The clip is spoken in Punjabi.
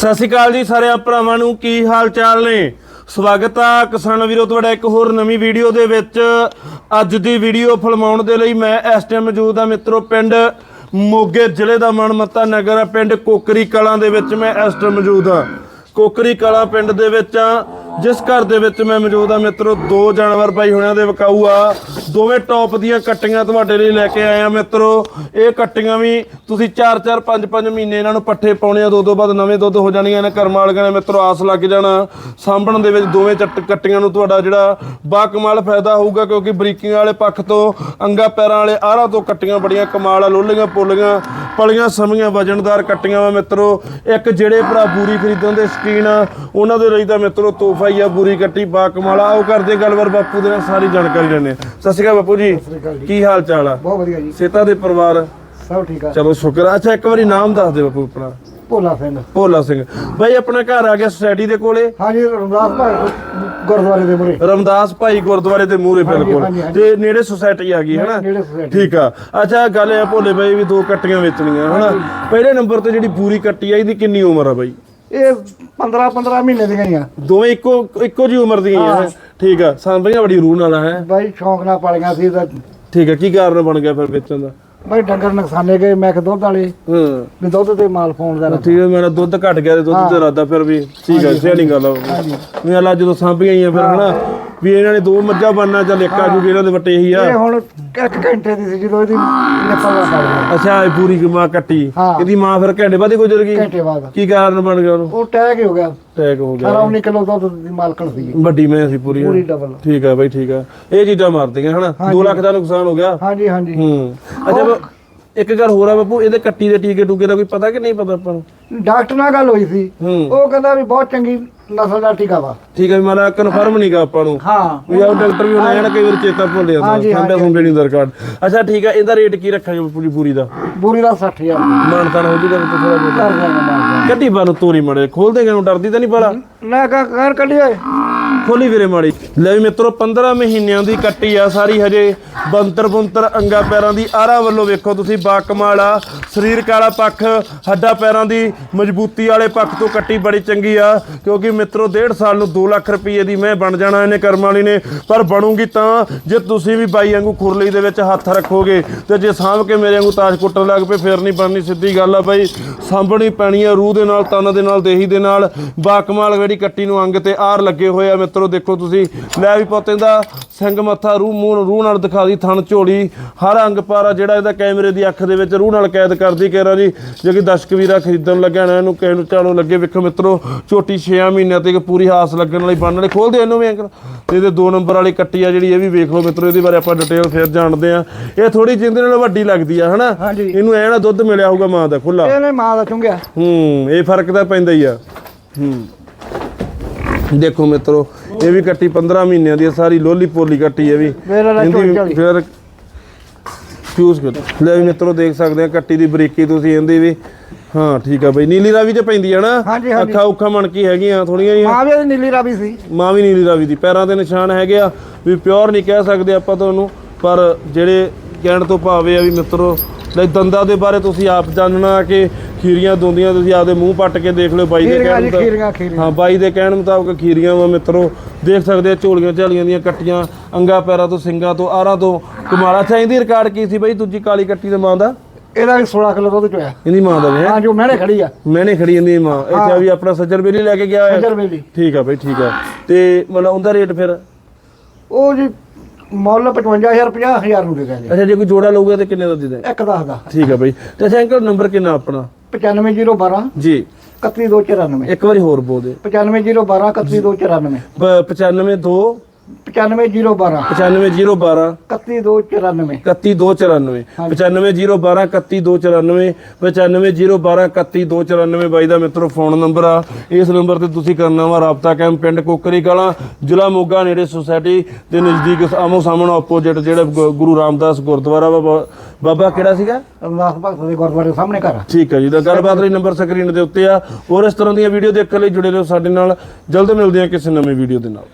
ਸਤਿ ਸ਼੍ਰੀ ਅਕਾਲ ਜੀ ਸਾਰੇ ਭਰਾਵਾਂ ਨੂੰ, ਕੀ ਹਾਲ ਚਾਲ ਨੇ? ਸਵਾਗਤ ਆ ਕਿਸਾਨ ਵੀਰੋ ਤੁਹਾਡਾ ਇੱਕ ਹੋਰ ਨਵੀਂ ਵੀਡੀਓ ਦੇ ਵਿੱਚ। ਅੱਜ ਦੀ ਵੀਡੀਓ ਫਿਲਮਾਉਣ ਦੇ ਲਈ ਮੈਂ ਇਸ ਟਾਈਮ ਮੌਜੂਦ ਆ ਮਿੱਤਰੋ ਪਿੰਡ ਮੋਗੇ ਜ਼ਿਲ੍ਹੇ ਦਾ ਮਨਮੱਤਾ ਨਗਰ ਆ, ਪਿੰਡ ਕੋਕਰੀ ਕਲਾਂ ਦੇ ਵਿੱਚ ਮੈਂ ਇਸ ਟਾਈਮ ਮੌਜੂਦ ਆ। ਕੋਕਰੀ ਕਲਾਂ ਪਿੰਡ ਦੇ ਵਿੱਚ ਆ। ਜਿਸ ਘਰ ਦੇ ਵਿੱਚ ਮੈਂ ਮੌਜੂਦ ਆ ਮਿੱਤਰੋ, ਦੋ ਜਾਨਵਰ ਭਾਈ ਹੁਣਿਆਂ ਦੇ ਵਿਕਾਊ ਆ ਦੋਵੇਂ ਟੌਪ ਦੀਆਂ ਕੱਟੀਆਂ ਤੁਹਾਡੇ ਲਈ ਲੈ ਕੇ ਆਏ ਆ ਮਿੱਤਰੋ। ਇਹ ਕੱਟੀਆਂ ਵੀ ਤੁਸੀਂ 4-4 5-5 ਮਹੀਨੇ ਇਹਨਾਂ ਨੂੰ ਪੱਠੇ ਪਾਉਣੇ ਆ, ਦੋ ਦੋ ਬਾਅਦ ਨਵੇਂ ਦੁੱਧ ਹੋ ਜਾਣੀਆਂ ਨੇ ਕਰਮ ਵਾਲੀਆਂ ਨੇ ਮਿੱਤਰੋ ਆਸ ਲੱਗ ਜਾਣਾ। ਸਾਂਭਣ ਦੇ ਵਿੱਚ ਦੋਵੇਂ ਚੱਟ ਕੱਟੀਆਂ ਨੂੰ ਤੁਹਾਡਾ ਜਿਹੜਾ ਬਾ ਕਮਾਲ ਫਾਇਦਾ ਹੋਊਗਾ, ਕਿਉਂਕਿ ਬਰੀਕੀਆਂ ਵਾਲੇ ਪੱਖ ਤੋਂ, ਅੰਗਾ ਪੈਰਾਂ ਵਾਲੇ ਆਰਾਂ ਤੋਂ ਕੱਟੀਆਂ ਬੜੀਆਂ ਕਮਾਲ ਆ, ਲੋਲੀਆਂ, ਪੋਲੀਆਂ। ਪਲੀਆਂ ਸਮੀਆਂ ਵਜਨਦਾਰ ਕੱਟੀਆਂ ਵਾ ਮਿੱਤਰੋ। ਇੱਕ ਜਿਹੜੇ ਭਰਾ ਬੂਰੀ ਖਰੀਦਣ ਦੇ ਸ਼ਕੀਨ ਆ ਉਹਨਾਂ ਦੇ ਲਈ ਤਾਂ ਮਿੱਤਰੋ ਤੋਹਫਾ ਹੀ ਆ ਬੂਰੀ ਕੱਟੀ ਬਾ ਕਮਾਲ ਆ। ਉਹ ਕਰਦੇ ਗੱਲਬਾਤ ਬਾਪੂ ਦੇ ਨਾਲ ਸਾਰੀ ਜਾਣਕਾਰੀ ਲੈਣੇ ਸਤਿ ਸ਼੍ਰੀ ਅਕਾਲ ਬਾਪੂ ਜੀ। ਕੀ ਹਾਲ ਚਾਲ ਆ? ਬਹੁਤ ਵਧੀਆ ਜੀ। ਸੇਤਾ ਦੇ ਪਰਿਵਾਰ? ਸਭ ਠੀਕ ਆ। ਚਲੋ ਸ਼ੁਕਰ ਆ। ਅੱਛਾ ਇੱਕ ਵਾਰੀ ਨਾਮ ਦੱਸ ਦੇ ਬਾਪੂ ਆਪਣਾ। ਭੋਲਾ ਸਿੰਘ। ਭੋਲਾ ਸਿੰਘ। ਬਾਈ ਆਪਣਾ ਘਰ ਆ ਗਿਆ ਸੋਸਾਇਟੀ ਦੇ ਕੋਲੇ? ਹਾਂਜੀ ਰਮਦਾਸ ਭਾਈ ਗੁਰਦੁਆਰੇ ਦੇ ਮੁਰੇ ਰਮਦਾਸ ਭਾਈ ਗੁਰਦੁਆਰੇ ਦੇ ਮੂਹਰੇ ਬਿਲਕੁਲ। ਤੇ ਨੇੜੇ ਸੁਸਾਇਟੀ ਆ ਗਈ ਹੈ ਨਾ ਨੇੜੇ society। ਠੀਕ ਆ। ਅੱਛਾ ਗੱਲ ਇਹ ਭੋਲੇ ਬਾਈ ਵੀ ਦੋ ਕੱਟੀਆਂ ਵੇਚਣੀਆਂ ਹਨਾ? ਪਹਿਲੇ ਨੰਬਰ ਤੇ ਜਿਹੜੀ ਪੂਰੀ ਕੱਟੀ ਆ ਇਹਦੀ ਕਿੰਨੀ ਉਮਰ ਆ ਬਾਈ? ਇਹ 15 15 ਮਹੀਨੇ ਦੀਆਂ ਹੀ ਆ। ਦੋਵੇਂ ਇੱਕੋ ਇੱਕੋ ਜੀ ਉਮਰ ਦੀਆਂ ਹੀ ਆ? ਠੀਕ ਆ। ਸਾਂਭੀਆਂ ਬੜੀ ਰੂਹ ਨਾਲ ਹੈ? ਬਾਈ ਸ਼ੌਂਕ ਨਾਲ ਪਾਲੀਆਂ ਸੀ ਤਾਂ ਠੀਕ ਆ ਕੀ ਕਾਰਨ ਬਣ ਗਿਆ ਫਿਰ ਵੇਚਣ ਦਾ? ਬਾਈ ਡੰਗਰ ਨੁਕਸਾਨੇ ਗਏ ਮੈਂ ਕਿ ਦੁੱਧ ਵਾਲੇ। ਹਾਂ। ਵੀ ਦੁੱਧ ਤੇ ਮਾਲ ਪਾਉਣ ਦਾ ਠੀਕ ਹੈ ਮੇਰਾ ਦੁੱਧ ਘਟ ਗਿਆ ਤੇ ਦੁੱਧ ਤੇ ਇਰਾਦਾ ਫਿਰ ਵੀ ਠੀਕ ਹੈ ਸਿਆਣੀ ਗੱਲ ਆ। ਵੀ ਅੱਲਾ ਜਦੋਂ ਸਾਂਭੀਆਂ ਹੀ ਆ ਫਿਰ ਹਨਾ? ਵੀ ਇਹਨਾਂ ਨੇ ਦੋ ਮੱਝਾਂ ਬਣਨਾ ਚੱਲ ਇੱਕ ਆ ਜੂਗੀ ਇਹਨਾਂ ਦੇ ਵੱਟੇ ਹੀ ਆ। ਇਹ ਹੁਣ ਇੱਕ ਘੰਟੇ ਦੀ ਸੀ ਜਦੋਂ ਇਹਦੀ ਦਾ ਪੜ ਗਿਆ ਅੱਛਾ ਇਹ ਪੂਰੀ ਮਾਂ ਕੱਟੀ। ਹਾਂ। ਇਹਦੀ ਮਾਂ ਫਿਰ ਘੰਟੇ ਬਾਅਦ ਹੀ ਗੁਜ਼ਰ ਗਈ? ਘੰਟੇ ਬਾਅਦ। ਕੀ ਕਾਰਨ ਬਣ ਗਿਆ ਉਹਨੂੰ? ਉਹ ਟੈਗ ਹੀ ਹੋ ਗਿਆ। ਅਟੈਕ ਹੋ ਗਿਆ। 18 19 ਕਿਲੋ ਦੁੱਧ ਦੀ ਮਾਲਕਣ ਸੀ। ਵੱਡੀ ਮੈਂ ਸੀ ਪੂਰੀ। ਪੂਰੀ ਡਬਲ ਠੀਕ ਆ ਬਾਈ ਠੀਕ ਆ। ਇਹ ਚੀਜ਼ਾਂ ਮਾਰਦੀਆਂ ਹਨਾ? 2 ਲੱਖ ਦਾ ਨੁਕਸਾਨ ਹੋ ਗਿਆ। ਹਾਂਜੀ ਹਾਂਜੀ। ਹੂੰ। ਅੱਛਾ ਬ- ਇੱਕ ਗੱਲ ਹੋਰ ਆ ਬਾਪੂ ਇਹਦੇ ਕੱਟੀ ਦੇ ਟੀਕੇ ਟੂਕੇ ਦਾ ਕੋਈ ਪਤਾ ਕਿ ਨਹੀਂ ਪਤਾ ਆਪਾਂ ਨੂੰ? ਡਾਕਟਰ ਨਾਲ ਗੱਲ ਹੋਈ ਸੀ। ਹੂੰ। ਉਹ ਕਹਿੰਦਾ ਵੀ ਬਹੁਤ ਚੰਗੀ ਨਸਲ ਦਾ ਟੀਕਾ ਵਾ। ਠੀਕ ਹੈ ਵੀ ਮਾਰਾ ਕਨਫਰਮ ਨਹੀਂਗਾ ਆਪਾਂ ਨੂੰ। ਹਾਂ। ਵੀ ਆਹ ਡਾਕਟਰ ਵੀ ਉਹਨਾਂ ਕਈ ਵਾਰ ਚੇਤਾ ਭੁੱਲ ਜਾਂਦਾ। ਹਾਂਜੀ। ਸੰਭੇ ਨਹੀਂ ਦਰਕਾਰ ਅੱਛਾ ਠੀਕ ਆ ਇਹਦਾ ਰੇਟ ਕੀ ਰੱਖਾਂਗੇ ਪੂਰੀ ਪੂਰੀ ਦਾ? ਬੂਰੀ ਦਾ 60000 ਮਾਨਤਾਨ ਹੋ ਜੂਗਾ ਵਿੱਚ ਥੋੜਾ ਬਹੁਤ। ਕਰ ਜਾਣਾ ਮਾਰ ਕੱਢੀ ਬਾਨੂੰ ਤੋਰੀ ਮੜੇ ਖੋਲ ਦੇਗਾ ਨੂੰ ਡਰਦੀ ਤਾਂ ਨਹੀਂ ਬਾਲਾ ਲੈ ਕਾ ਕਰ ਕੱਢਿਓ ਖੋਲੀ ਵੀਰੇ ਮਾੜੀ। ਲੈ ਵੀ ਮਿੱਤਰੋ 15 ਮਹੀਨਿਆਂ ਦੀ ਕੱਟੀ ਆ ਸਾਰੀ ਹਜੇ। ਬੰਤਰ ਬੰਤਰ ਅੰਗਾ ਪੈਰਾਂ ਦੀ ਆਰਾ ਵੱਲੋਂ ਵੇਖੋ ਤੁਸੀਂ, ਬਾਕਮਾਲ ਆ। ਸਰੀਰਕ ਵਾਲਾ ਪੱਖ, ਹੱਡਾ ਪੈਰਾਂ ਦੀ ਮਜ਼ਬੂਤੀ ਵਾਲੇ ਪੱਖ ਤੋਂ ਕੱਟੀ ਬੜੀ ਚੰਗੀ ਆ। ਕਿਉਂਕਿ ਮਿੱਤਰੋ, ਡੇਢ ਸਾਲ ਨੂੰ 2 ਲੱਖ ਰੁਪਏ ਦੀ ਮੈਂ ਬਣ ਜਾਣਾ ਇਹਨੇ ਕਰਮ ਵਾਲੀ ਨੇ। ਪਰ ਬਣੂਗੀ ਤਾਂ, ਜੇ ਤੁਸੀਂ ਵੀ ਬਾਈ ਵਾਂਗੂ ਖੁਰਲੀ ਦੇ ਵਿੱਚ ਹੱਥ ਰੱਖੋਗੇ, ਤੇ ਜੇ ਸਾਂਭ ਕੇ ਮੇਰੇ ਵਾਂਗੂ ਤਾਸ਼ ਕੁੱਟਣ ਲੱਗ ਪਏ, ਫੇਰ ਨਹੀਂ ਬਣਨੀ ਸਿੱਧੀ ਗੱਲ ਆ ਬਾਈ। ਸਾਂਭਣੀ ਪੈਣੀ ਆ ਰੂਹ ਦੇ ਨਾਲ, ਤਨ ਦੇ ਨਾਲ, ਦੇਹੀ ਦੇ ਨਾਲ। ਬਾਕਮਾਲ ਜਿਹੜੀ ਕੱਟੀ ਨੂੰ ਅੰਗ ਤੇ ਆਰ ਲੱਗੇ ਹੋਏ ਆ ਮਿੱਤਰੋ ਦੇਖੋ ਤੁਸੀਂ ਲੈ ਵੀ ਪੁੱਤ ਇਹਦਾ ਸਿੰਘ ਮੱਥਾ ਰੂਹ ਮੂੰਹ ਰੂਹ ਨਾਲ ਦਿਖਾ ਦੀ ਥਣ ਝੋਲੀ ਹਰ ਅੰਗ ਪਾਰਾ ਜਿਹੜਾ ਇਹਦਾ ਕੈਮਰੇ ਦੀ ਅੱਖ ਦੇ ਵਿੱਚ ਰੂਹ ਨਾਲ ਕੈਦ ਕਰਦੀ ਕਹਿਰਾ ਜੀ ਜੇ ਕਿ ਦਰਸ਼ਕ ਵੀਰਾ ਖਰੀਦਣ ਲੱਗਿਆ ਨਾ ਇਹਨੂੰ ਕਿਸੇ ਨੂੰ ਚਾਲੋ ਲੱਗੇ। ਵੇਖੋ ਮਿੱਤਰੋ ਝੋਟੀ 6 ਮਹੀਨਿਆਂ ਤੇ ਪੂਰੀ ਹਾਸ ਲੱਗਣ ਵਾਲੀ ਬਣਨ ਵਾਲੀ ਖੋਲਦੇ ਇਹਨੂੰ ਵੀ ਅੰਕਲ ਤੇ ਇਹਦੇ 2 ਨੰਬਰ ਵਾਲੀ ਕੱਟੀ ਆ ਜਿਹੜੀ ਇਹ ਵੀ ਵੇਖ ਲਓ ਮਿੱਤਰੋ ਇਹਦੇ ਬਾਰੇ ਆਪਾਂ ਡਿਟੇਲ ਫੇਰ ਜਾਣਦੇ ਆ। ਇਹ ਥੋੜੀ ਜਿੰਦੇ ਨਾਲ ਵੱਡੀ ਲੱਗਦੀ ਆ ਹਨਾ। ਇਹਨੂੰ ਐ ਨਾ ਦੁੱਧ ਮਿਲਿਆ ਹੋਊਗਾ ਮਾਂ ਦਾ ਖੁੱਲਾ ਇਹਨੇ ਮਾਂ ਦਾ ਚੁੰਗਿਆ। ਹੂੰ ਇਹ ਫ਼ਰਕ ਤਾਂ ਪੈਂਦਾ ਹੀ ਆ। ਹੂੰ। ਦੇਖੋ ਮਿੱਤਰੋ ਇਹ ਵੀ ਕੱਟੀ 15 ਮਹੀਨਿਆਂ ਦੀ ਸਾਰੀ ਲੋਲੀ ਪੋਲੀ ਕੱਟੀ ਇਹ ਵੀ। ਮੇਰਾ ਨਾਲ ਇਹਦੀ ਝੋਲੀ। ਫਿਰ ਫਿਊਜ਼ ਕਰ। ਲੈ ਵੀ ਮਿੱਤਰੋ ਦੇਖ ਸਕਦੇ ਆ ਕੱਟੀ ਦੀ ਬਰੀਕੀ ਤੁਸੀਂ ਇਹਦੀ ਵੀ। ਹਾਂ ਠੀਕ ਆ ਬਈ। ਨੀਲੀ ਰਾਵੀ ਤੇ ਪੈਂਦੀ ਆ ਨਾ? ਹਾਂਜੀ, ਹਾਂਜੀ। ਅੱਖਾਂ ਉੱਖਾਂ ਮਣ ਕੀ ਹੈਗੀਆਂ ਥੋੜੀਆਂ ਜਿਹੀਆਂ। ਮਾਂ ਵੀ ਨੀਲੀ ਰਾਵੀ ਸੀ। ਮਾਂ ਵੀ ਨੀਲੀ ਰਾਵੀ ਦੀ। ਪੈਰਾਂ ਦੇ ਨਿਸ਼ਾਨ ਹੈਗੇ ਆ ਵੀ ਪਿਓਰ ਨਹੀਂ ਕਹਿ ਸਕਦੇ ਆਪਾਂ ਤੁਹਾਨੂੰ ਪਰ ਜਿਹੜੇ ਕਹਿਣ ਤੋਂ ਭਾਵੇਂ ਆ ਵੀ ਮਿੱਤਰੋ ਲੈ ਦੰਦਾਂ ਦੇ ਬਾਰੇ ਤੁਸੀਂ ਆਪ ਜਾਣਨਾ ਕਿ ਖੀਰੀਆਂ ਦੋਂਦੀਆਂ ਤੁਸੀਂ ਆਪਦੇ ਮੂੰਹ ਪੱਟ ਕੇ ਦੇਖ ਲਿਓ ਬਾਈ ਦੇ ਖੀਰੀਆਂ ਕਹਿਣ ਜੀ ਮੁਤਾਬਕ। ਖੀਰੀਆਂ ਹਾਂ ਬਾਈ ਦੇ ਕਹਿਣ ਮੁਤਾਬਕ ਖੀਰੀਆਂ ਵਾ ਮਿੱਤਰੋ। ਦੇਖ ਸਕਦੇ ਆ ਝੋਲੀਆਂ ਝਾਲੀਆਂ ਦੀਆਂ ਕੱਟੀਆਂ ਅੰਗਾ ਪੈਰਾਂ ਤੋਂ ਸਿੰਗਾਂ ਤੋਂ ਆਰਾਂ ਤੋਂ। ਕਮਾਲਾ। ਚਾਹੀਦੀ ਰਿਕਾਰਡ ਕੀ ਸੀ ਬਾਈ? ਦੂਜੀ ਕਾਲੀ ਕੱਟੀ ਦੇ ਮਾਂ ਦਾ? ਇਹਦਾ ਵੀ 16 ਕਿਲੋ ਦੁੱਧ ਚੋਇਆ। ਇਹਦੀ ਮਾਂ ਦਾ ਵੀ ਹੈ? ਹਾਂ ਜੋ ਮੈਨੇ ਖੜੀ ਆ। ਮੈਨੇ ਖੜੀ ਜਾਂਦੀ ਮਾਂ। ਇੱਥੇ ਵੀ ਆਪਣਾ ਸੱਜਰ ਬੇਲੀ ਲੈ ਕੇ ਗਿਆ ਹੋਇਆ? ਸੱਜਰ ਵੇਲੀ ਠੀਕ ਆ ਬਾਈ ਠੀਕ ਆ। ਤੇ ਮਤਲਬ ਉਹਦਾ ਰੇਟ ਫਿਰ? ਉਹ ਜੀ ਮੁੱਲ 55000 50000 ਨੂੰ ਦੇ ਕਹਿੰਦੇ ਅੱਛਾ ਜੇ ਕੋਈ ਜੋੜਾ ਲਊਗਾ ਤੇ ਕਿੰਨੇ ਦਾ ਦੇ ਇੱਕ ਦਸ ਦਾ। ਠੀਕ ਆ ਬਾਈ। ਤੇ ਅੱਛਾ ਅੰਕਲ ਨੰਬਰ ਕਿੰਨਾ ਆਪਣਾ? 95012 ਜੀ। 31294 ਇੱਕ ਵਾਰੀ ਹੋਰ ਬੋਲ ਦੇ। 95012 31294 ਬ- 95 2 95012 95012 31294 31294 95012 31294 95012 31294 ਬਾਈ ਦਾ ਮਿੱਤਰੋ ਫੋਨ ਨੰਬਰ ਆ। ਇਸ ਨੰਬਰ ਤੇ ਤੁਸੀਂ ਕਰਨਾ ਵਾ ਰਾਬਤਾ ਕੈਂਪ ਪਿੰਡ ਕੋਕਰੀ ਕਲਾਂ ਜ਼ਿਲ੍ਹਾ ਮੋਗਾ ਨੇੜੇ ਸੁਸਾਇਟੀ ਦੇ ਨਜ਼ਦੀਕ ਆਮੋ ਸਾਹਮਣੇ ਆਪੋਜੀਟ ਜਿਹੜਾ ਗੁਰੂ ਰਾਮਦਾਸ ਗੁਰਦੁਆਰਾ ਬਾਬਾ ਕਿਹੜਾ ਸੀਗਾ? ਅਰਦਾਸ ਭਗਤ ਦੇ ਗੁਰਦੁਆਰੇ ਸਾਹਮਣੇ ਘਰ ਆ। ਠੀਕ ਹੈ ਜੀ ਦਾ ਗੱਲਬਾਤ ਲਈ ਨੰਬਰ ਸਕਰੀਨ ਦੇ ਉੱਤੇ ਆ। ਹੋਰ ਇਸ ਤਰ੍ਹਾਂ ਦੀਆਂ ਵੀਡੀਓ ਦੇਖਣ ਲਈ ਜੁੜੇ ਰਹੋ ਸਾਡੇ ਨਾਲ। ਜਲਦ ਮਿਲਦੇ ਹਾਂ ਕਿਸੇ ਨਵੀਂ ਵੀਡੀਓ ਦੇ ਨਾਲ।